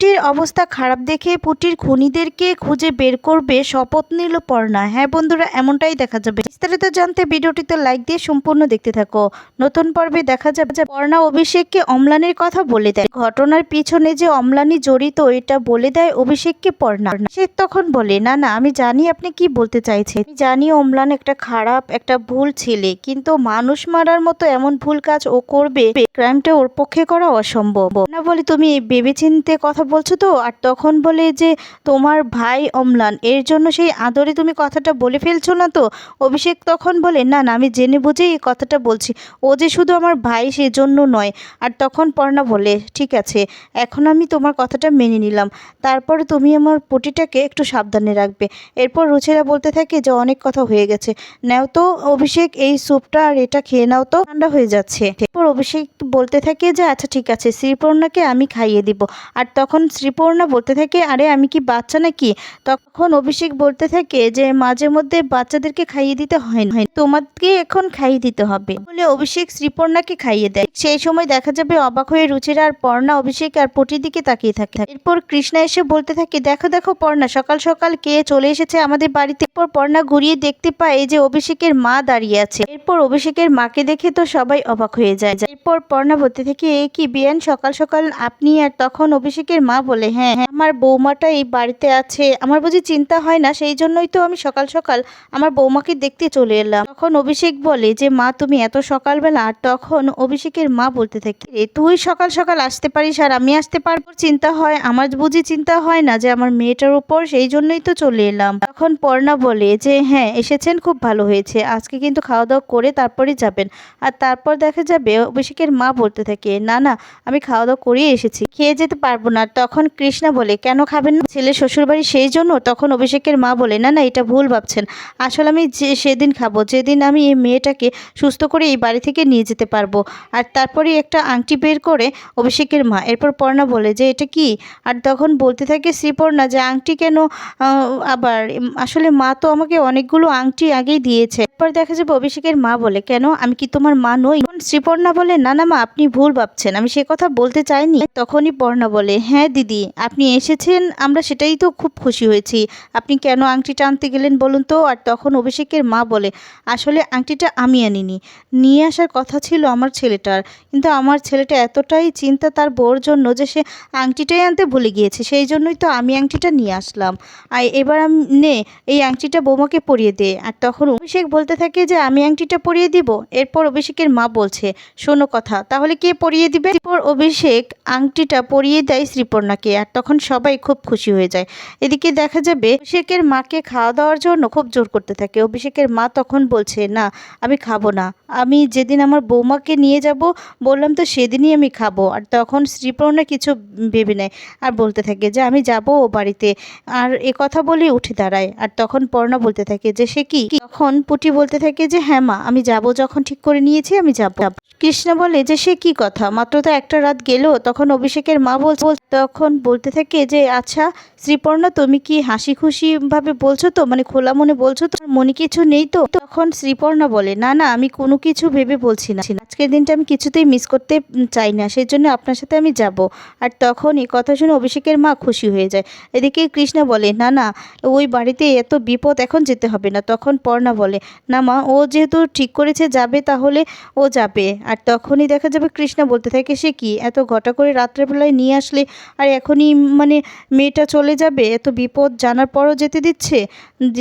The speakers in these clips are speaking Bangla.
পুটির অবস্থা খারাপ দেখে পুটির খুনিদেরকে খুঁজে বের করবে শপথ নিল পর্ণা। হ্যাঁ বন্ধুরা, এমনটাই দেখা যাবে। বিস্তারিত জানতে ভিডিওটিতে লাইক দিয়ে সম্পূর্ণ দেখতে থাকো। নতুন পর্বে দেখা যাবে যে পর্ণা অভিষেককে অম্লানের কথা বলে দেয়। ঘটনার পিছনে যে অম্লানি জড়িত, এটা বলে দেয় অভিষেককে পর্ণা। সে তখন বলে, না না, আমি জানি আপনি কি বলতে চাইছেন। জানি অম্লান একটা খারাপ, একটা ভুল ছেলে, কিন্তু মানুষ মারার মতো এমন ভুল কাজ ও করবে ক্রাইমটা ওর পক্ষে করা অসম্ভব। না বলে, তুমি ভেবেচিন্তে কথা বলছো তো? আর তখন বলে যে, তোমার ভাই অম্লান, এর জন্য সেই আদরে তুমি কথাটা বলে ফেলছো না তো? অভিষেক তখন বলে, না না, আমি জেনে বুঝেই এই কথাটা বলছি। ও যে শুধু আমার ভাই সেজন্য নয়। আর তখন পর্ণা বলে, ঠিক আছে, এখন আমি তোমার কথাটা মেনে নিলাম। তারপরে তুমি আমার পটিটাকে একটু সাবধানে রাখবে। এরপর রুচিরা বলতে থাকে যে, অনেক কথা হয়ে গেছে। নাও তো, অভিষেক, এই স্যুপটা আর এটা খেয়ে নাও তো। ঠান্ডা হয়ে যাচ্ছে। এরপর অভিষেক বলতে থাকে যে আচ্ছা ঠিক আছে, শ্রীপর্ণাকে আমি খাইয়ে দিব। আর তখন শ্রীপর্ণা বলতে থাকে, আরে, আমি কি বাচ্চা নাকি? তখন অভিষেক বলতে থাকে যে, মাঝে মধ্যে বাচ্চাদেরকে খাইয়ে দিতে হয় না। তোমাকে এখন খাইয়ে দিতে হবে। বলে অভিষেক শ্রীপর্ণাকে খাইয়ে দেয়। সেই সময় দেখা যাবে অবাক হয়ে রুচিরা আর পর্ণা, অভিষেক আর পটির দিকে তাকিয়ে থাকে। এরপর কৃষ্ণা এসে বলতে থাকে, দেখো দেখো পর্ণা, সকাল সকাল কে চলে এসেছে আমাদের বাড়িতে? এরপর পর্ণা ঘুরিয়ে দেখতে পায় যে অভিষেকের মা দাঁড়িয়ে আছে। এরপর অভিষেকের মাকে দেখে তো সবাই অবাক হয়ে যায়। এরপর পর্ণা বলতে থাকে, এ কি বিয়ান, সকাল সকাল আপনি আর তখন অভিষেকের মা বলে হ্যাঁ হ্যাঁ, আমার বৌমাটা এই বাড়িতে আছে। আমার বুঝি চিন্তা হয় না সেই জন্যই তো আমি সকাল সকাল আমার বৌমাকে দেখতে চলে এলাম। তখন অভিষেক বলে যে মা তুমি এত সকালবেলা আর তখন অভিষেকের মা বলতে থাকে "এ, তুই সকাল সকাল আসতে পারিস আর আমি আসতে পারব। চিন্তা হয় আমার বুঝি চিন্তা হয় না যে আমার মেয়েটার উপর সেই জন্যই তো চলে এলাম। তখন পর্ণা বলে যে হ্যাঁ এসেছেন খুব ভালো হয়েছে। আজকে কিন্তু খাওয়া দাওয়া করে তারপরে যাবেন। আর তারপর দেখা যাবে অভিষেকের মা বলতে থাকে না না আমি খাওয়া দাওয়া করেই এসেছি। খেয়ে যেতে পারব না। তখন কৃষ্ণা বলে, কেন খাবেন না? ছেলে শ্বশুরবাড়ি সেই জন্য? তখন অভিষেকের মা বলে, না না, এটা ভুল ভাবছেন। আসলে আমি যে, সেদিন খাব। যেদিন আমি এই মেয়েটাকে সুস্থ করে এই বাড়ি থেকে নিয়ে যেতে পারব। আর তারপরে একটা আংটি বের করে অভিষেকের মা। এরপর পর্ণা বলে, যে, এটা কি? আর তখন বলতে থাকে শ্রীপর্ণা যে, আংটি কেন আবার, আসলে মা তো আমাকে অনেকগুলো আংটি আগেই দিয়েছে। এরপর দেখা যাবে অভিষেকের মা বলে, কেন? আমি কি তোমার মা নই? শ্রীপর্ণা বলে, না না মা, আপনি ভুল ভাবছেন। আমি সে কথা বলতে চাইনি। তখনই পর্ণা বলে হ্যাঁ দিদি, আপনি এসেছেন, আমরা সেটাই তো খুব খুশি হয়েছি। আপনি কেন আংটিটা আনতে গেলেন বলুন তো? আর তখন অভিষেকের মা বলে, আসলে আংটিটা আমি আনিনি। নিয়ে আসার কথা ছিল আমার ছেলেটার। কিন্তু আমার ছেলেটা এতটাই চিন্তা তার বউর জন্য যে সে আংটিটাই আনতে ভুলে গিয়েছে। সেই জন্যই তো আমি আংটিটা নিয়ে আসলাম। আর এবার আমি, নে, এই আংটিটা বৌমাকে পরিয়ে দে। আর তখন অভিষেক বলতে থাকে যে, আমি আংটিটা পরিয়ে দিব? এরপর অভিষেকের মা বলছে, শোনো কথা, তাহলে কে পরিয়ে দিবে? এরপর অভিষেক আংটিটা পরিয়ে দেয় শ্রীপর্ণাকে, আর তখন সবাই খুব খুশি হয়ে যায়। এদিকে দেখা যাবে, অভিষেকের মাকে খাওয়া দাওয়ার জন্য খুব জোর করতে থাকে। অভিষেকের মা তখন বলছে, না, আমি খাব না। আমি যেদিন আমার বৌমাকে নিয়ে যাব, বললাম তো সেদিনই আমি খাব। আর তখন শ্রীপর্ণা কিছু ভেবে নেয় আর বলতে থাকে যে, আমি যাব ও বাড়িতে। আর এ কথা বলে উঠে দাঁড়ায়। আর তখন পর্ণা বলতে থাকে যে, সে কি? তখন পুটি বলতে থাকে যে হ্যাঁ মা, আমি যাব যখন ঠিক করে নিয়েছি, আমি যাব। কৃষ্ণ বলে, যে সে কি কথা? মাত্র তো একটা রাত গেল, তখন অভিষেকের মা বল তখন বলতে থাকে যে আচ্ছা শ্রীপর্ণা তুমি কি হাসি খুশি ভাবে বলছো তো? মানে খোলা মনে বলছো তো? মনে কিছু নেই তো? তখন শ্রীপর্ণা বলে, না না, আমি কোনো কিছু ভেবে বলছি না। আজকের দিনটা আমি কিছুতেই মিস করতে চাই না। সেই জন্য আপনার সাথে আমি যাব। আর তখন এই কথা শুনে অভিষেকের মা খুশি হয়ে যায়। এদিকে কৃষ্ণা বলে, না না, ওই বাড়িতে এত বিপদ এখন যেতে হবে না। তখন পর্ণা বলে, না, মা, ও যেহেতু ঠিক করেছে যাবে, তাহলে ও যাবে। আর তখনই দেখা যাবে কৃষ্ণা বলতে থাকে, সে কি? এত ঘটা করে রাত্রেবেলায় নিয়ে আসলে? আর এখনই মানে মেয়েটা চলে যাবে, এত বিপদ জানার পরও যেতে দিচ্ছে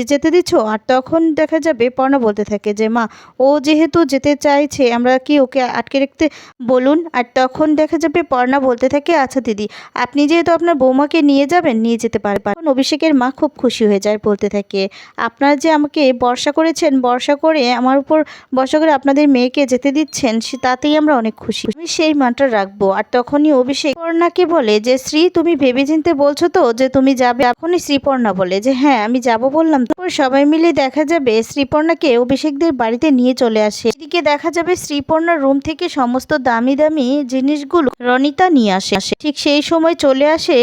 যেতে দিচ্ছ? আর তখন দেখা যাবে, পর্ণা বলতে থাকে যে, মা, ও যেহেতু যেতে চাইছে, আমরা কি ওকে আটকে রাখতে বলুন? আর তখন দেখা যাবে, পর্ণা বলতে থাকে আচ্ছা দিদি, আপনি যেহেতু আপনার বৌমাকে নিয়ে যাবেন, নিয়ে যেতে পারবেন অভিষেকের মা খুব খুশি হয়ে যায়, বলতে থাকে, আপনারা যে আমাকে বর্ষা করেছেন, বর্ষা করে আমার উপর, বর্ষা করে আপনাদের মেয়েকে যেতে দিচ্ছেন, সে তাতেই আমরা অনেক খুশি। আমি সেই মানটা রাখব। আর তখনই অভিষেক পর্ণাকে বলে যে শ্রী তুমি ভেবেচিন্তে বলছো তো যে তুমি যাবে? এখনই শ্রীপর্ণা বলে যে হ্যাঁ আমি যাব বললাম তারপর সবাই মিলে দেখা যাবে শ্রীপর্ণাকে অভিষেকদের বাড়িতে নিয়ে চলে আসে। এদিকে দেখা যাবে শ্রীপর্ণার রুম থেকে সমস্ত দামি দামি জিনিসগুলো রনিতা নিয়ে আসে। আসে ঠিক সেই সময় চলে আসে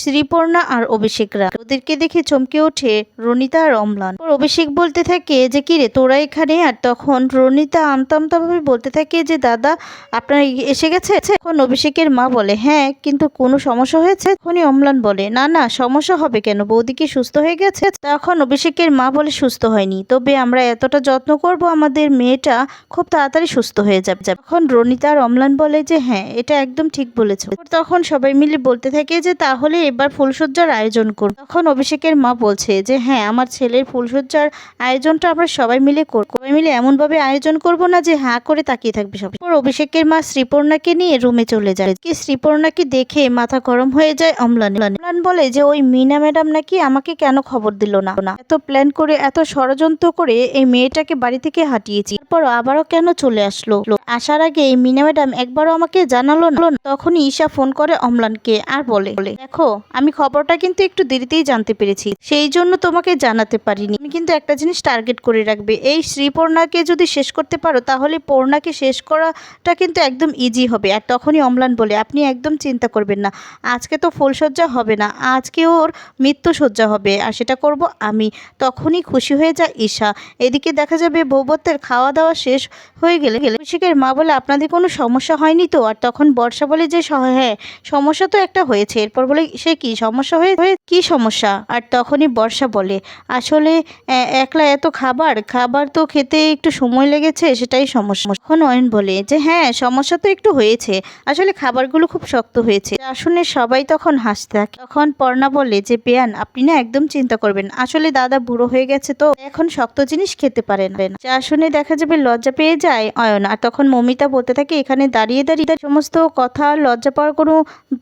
শ্রীপর্ণা আর অভিষেকরা। ওদেরকে দেখে চমকে ওঠে রনিতা আর অম্লান। অভিষেক বলতে থাকে যে কিরে তোরা এখানে? আর তখন রনিতা আমতা ভাবে বলতে থাকে যে, দাদা, আপনার এসে গেছে? এখন অভিষেকের মা বলে হ্যাঁ কিন্তু কোনো সমস্যা হয়েছে? তখনই অম্লান বলে, না না সমস্যা হবে কেন? বৌদি কি সুস্থ হয়ে গেছে? তখন অভিষেকের মা বলে সুস্থ হয়নি। তবে আমরা এতটা যত্ন করব আমাদের মেয়েটা খুব তাড়াতাড়ি সুস্থ হয়ে যাবে। তখন রনিতা আর অম্লান বলে যে হ্যাঁ এটা একদম ঠিক বলেছ। তখন সবাই মিলে বলতে থাকে যে, তাহলে এবার ফুলসজ্জার আয়োজন করব। তখন অভিষেকের মা বলছে যে হ্যাঁ আমার ছেলের ফুলসজ্জার আয়োজনটা আমরা সবাই মিলে করব সবাই মিলে এমনভাবে আয়োজন করব না যে হ্যাঁ করে তাকিয়ে থাকবে সব অভিষেকের মা শ্রীপর্ণাকে নিয়ে রুমে চলে যায়। কি শ্রীপর্ণাকে দেখে মাথা গরম হয়ে যায় অম্লান অম্লান বলে যে ওই মিনা ম্যাডাম নাকি আমাকে কেন খবর দিল না? এত প্ল্যান করে, এত ষড়যন্ত্র করে এই মেয়েটাকে বাড়ি থেকে হাঁটিয়েছি। তারপর আবারও কেন চলে আসলো? আসার আগে এই মিনা ম্যাডাম একবারও আমাকে জানালো না। তখনই ঈশা ফোন করে অমলানকে আর বলে, দেখো, আমি খবরটা কিন্তু একটু দেরিতেই জানতে পেরেছি। সেই জন্য তোমাকে জানাতে পারিনি। তুমি কিন্তু একটা জিনিস টার্গেট করে রাখবে। এই শ্রীপর্ণাকে যদি শেষ করতে পারো, তাহলে পর্ণাকে শেষ করাটা কিন্তু একদম ইজি হবে। আর তখনই অমলান বলে, আপনি একদম চিন্তা করবেন না। আজকে তো ফুলসজ্জা হবে না। আজকে ওর মৃত্যুসজ্জা হবে, আর সেটা করব আমি। তখনই খুশি হয়ে যায় ঈশা। এদিকে দেখা যাবে বৌবত্তের খাওয়া দাওয়া শেষ হয়ে গেলে কৌশিকের মা বলে, আপনাদের কোনো সমস্যা হয়নি তো? আর তখন বর্ষা বলে যে হ্যাঁ সমস্যা তো একটা হয়েছে। এরপর বলে, সে কি সমস্যা হয়ে কি সমস্যা? আর তখনই বর্ষা বলে, আসলে একলা এত খাবার খাবার তো খেতে একটু সময় লেগেছে, সেটাই সমস্যা। তখন অয়ন বলে, যে হ্যাঁ সমস্যা তো একটু হয়েছে। আসলে খাবারগুলো খুব শক্ত হয়েছে। শুনে সবাই তখন হাসতে থাকে। তখন পর্ণা বলে যে, বেয়ান, আপনি না একদম চিন্তা করবেন আসলে দাদা বুড়ো হয়ে গেছে তো। এখন শক্ত জিনিস খেতে পারেন যা শুনে দেখা যাবে লজ্জা পেয়ে যায় অয়ন। আর তখন মমিতা বলতে থাকে, এখানে দাঁড়িয়ে দাঁড়িয়ে সমস্ত কথা, লজ্জা পাওয়ার কোনো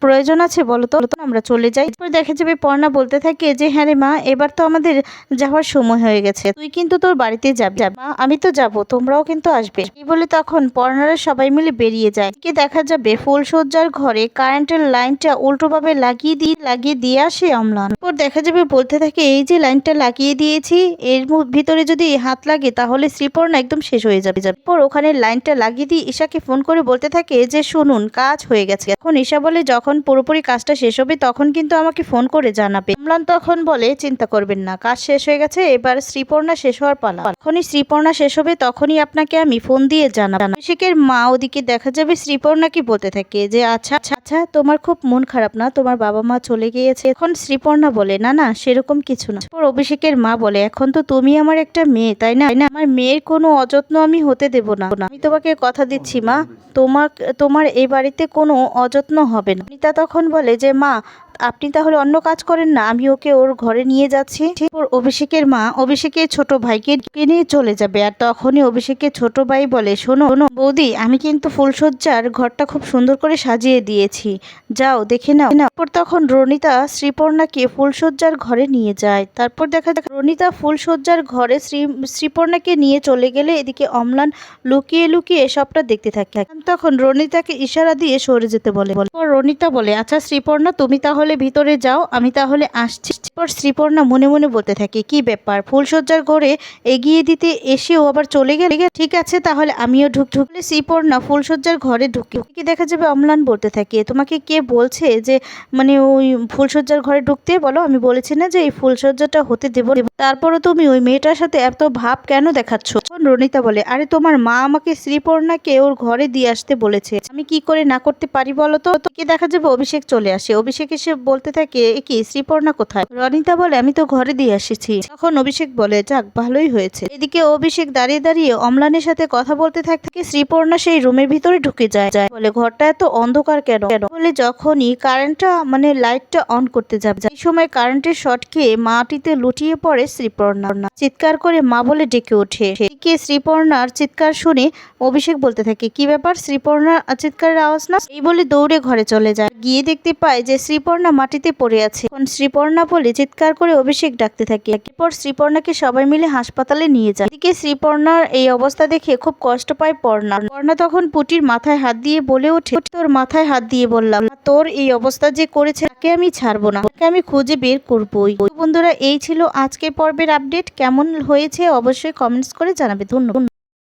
প্রয়োজন আছে বলো তো? আমরা চলে যাই। তারপর দেখা যাবে পর্ণা বলতে থাকে যে হ্যাঁ রে মা, এবার তো আমাদের যাওয়ার সময় হয়ে গেছে। তুই কিন্তু তোর বাড়িতে যাবি। মা, আমি তো যাব, তোমরাও কিন্তু আসবে। এই বলে তখন পর্ণারা সবাই মিলে বেরিয়ে যায়। কি দেখা যাবে ফুলসজ্জার ঘরে কারেন্টের লাইনটা উল্টোভাবে লাগিয়ে দিয়ে লাগিয়ে দিয়ে আসে অম্লান। এরপর দেখা যাবে বলতে থাকে এই যে লাইনটা লাগিয়ে দিয়েছি এর ভিতরে যদি হাত লাগে তাহলে শ্রীপর্ণা একদম শেষ হয়ে যাবে। এরপর ওখানে লাইনটা লাগিয়ে দিয়ে ঈশাকে ফোন করে বলতে থাকে যে শুনুন কাজ হয়ে গেছে। এখন ঈশা বলে যখন পুরোপুরি কাজটা শেষ হবে তখন কিন্তু আমাকে ফোন করে জানাবে। অম্লান তখন বলে চিন্তা করবেন না কাজ শেষ হয়ে গেছে এবার শ্রীপর্ণা শেষ হওয়ার পালা। যখনই শ্রীপর্ণা শেষ হবে তখনই আপনাকে আমি ফোন দিয়ে জানাব। অভিষেকের মা ওদিকে দেখা যাবে শ্রীপর্ণা কি বলতে থাকে যে আচ্ছা আচ্ছা, আচ্ছা তোমার খুব মন খারাপ না? তোমার বাবা মা চলে গিয়েছে। এখন শ্রীপর্ণা বলে, না না, সেরকম কিছু না। ওর অভিষেকের মা বলে, এখন তো তুমি আমার একটা মেয়ে, তাই না? আমার মেয়ের কোনো অযত্ন আমি হতে দেব না। আমি তোমাকে কথা দিচ্ছি, মা। তোমার তোমার এই বাড়িতে কোনো অযত্ন হবে না। অনিতা তখন বলে যে, মা আপনি তাহলে অন্য কাজ করেন না, আমি ওকে ওর ঘরে নিয়ে যাচ্ছি। ওর অভিষেকের মা অভিষেকের ছোট ভাইকে নিয়ে চলে যাবে, আর তখনই অভিষেকের ছোট ভাই বলে, শোনো বৌদি, আমি কিন্তু ফুলসজ্জার ঘরটা খুব সুন্দর করে সাজিয়ে দিয়েছি। যাও, দেখে নাও। তারপর তখন রনিতা শ্রীপর্ণাকে ফুলসজ্জার ঘরে নিয়ে যায়। তারপর দেখা যায়, রনিতা ফুলসজ্জার ঘরে শ্রী, শ্রীপর্ণাকে নিয়ে চলে গেলে এদিকে অম্লান লুকিয়ে লুকিয়ে সবটা দেখতে থাকে। তখন রনিতাকে ইশারা দিয়ে সরে যেতে বলে রনিতা বলে আচ্ছা শ্রীপর্ণা, তুমি তাহলে ভিতরে যাও, আমি তাহলে আসছি। পর শ্রীপর্ণা মনে মনে বলতে থাকে, কি ব্যাপার? ফুলসজ্জার ঘরে এগিয়ে দিতে এসেও আবার চলে গেলে? ঠিক আছে, তাহলে আমিও ঢুক ঢুকলে শ্রীপর্ণা ফুলসজ্জার ঘরে ঢুকে কি দেখা যাবে? অম্লান বলতে থাকে, তোমাকে কে বলছে যে মানে ওই ফুলসজ্জার ঘরে ঢুকতে? বলো, আমি বলেছি না যে এই ফুলসজ্জাটা হতে দেবো। তারপরও তুমি ওই মেয়েটার সাথে এত ভাব কেন দেখাচ্ছ? তখন রনিতা বলে, আরে তোমার মা আমাকে শ্রীপর্ণাকে ওর ঘরে দিয়ে আসতে বলেছে। আমি কি করে না করতে পারি বলো তো? তো কি দেখা যাবে অভিষেক চলে আসে। অভিষেক এসে বলতে থাকে কি, শ্রীপর্ণা কোথায়? রনিতা বলে, আমি তো ঘরে দিয়ে এসেছি। তখন অভিষেক বলে, যাক, ভালোই হয়েছে। এদিকে অভিষেক দাঁড়িয়ে দাঁড়িয়ে অম্লানের সাথে কথা বলতে থাকে শ্রীপর্ণা সেই রুমের ভিতরে ঢুকে যায়। যায় বলে, ঘরটা এত অন্ধকার কেন? কেন? বলে, যখনই কারেন্টটা মানে লাইটটা অন করতে যাবে। এই সময় কারেন্টের শর্ট খেয়ে মাটিতে লুটিয়ে পড়ে শ্রীপর্ণা। চিৎকার করে মা বলে, ডেকে ওঠে। এদিকে শ্রীপর্ণার চিৎকার শুনে অভিষেক বলতে থাকে, কি ব্যাপার? শ্রীপর্ণার চিৎকারের আওয়াজ না? এই বলে দৌড়ে ঘরে চলে যায়। গিয়ে দেখতে পায় যে শ্রীপর্ণা মাটিতে পড়ে আছে। তখন শ্রীপর্ণা বলে চিৎকার করে অভিষেক ডাকতে থাকে। এরপর শ্রীপর্ণাকে সবাই মিলে হাসপাতালে নিয়ে যায়। এদিকে শ্রীপর্ণার এই অবস্থা দেখে খুব কষ্ট পায় পর্ণা। পর্ণা তখন পুটির মাথায় হাত দিয়ে বলে ওঠে তোর মাথায় হাত দিয়ে বললাম তোর এই অবস্থা যে করেছে, তাকে আমি ছাড়বো না। তাকে আমি খুঁজে বের করবই। বন্ধুরা, এই ছিল আজকের পর্বের আপডেট। কেমন হয়েছে অবশ্যই কমেন্টস করে জানাবে। ধন্যবাদ।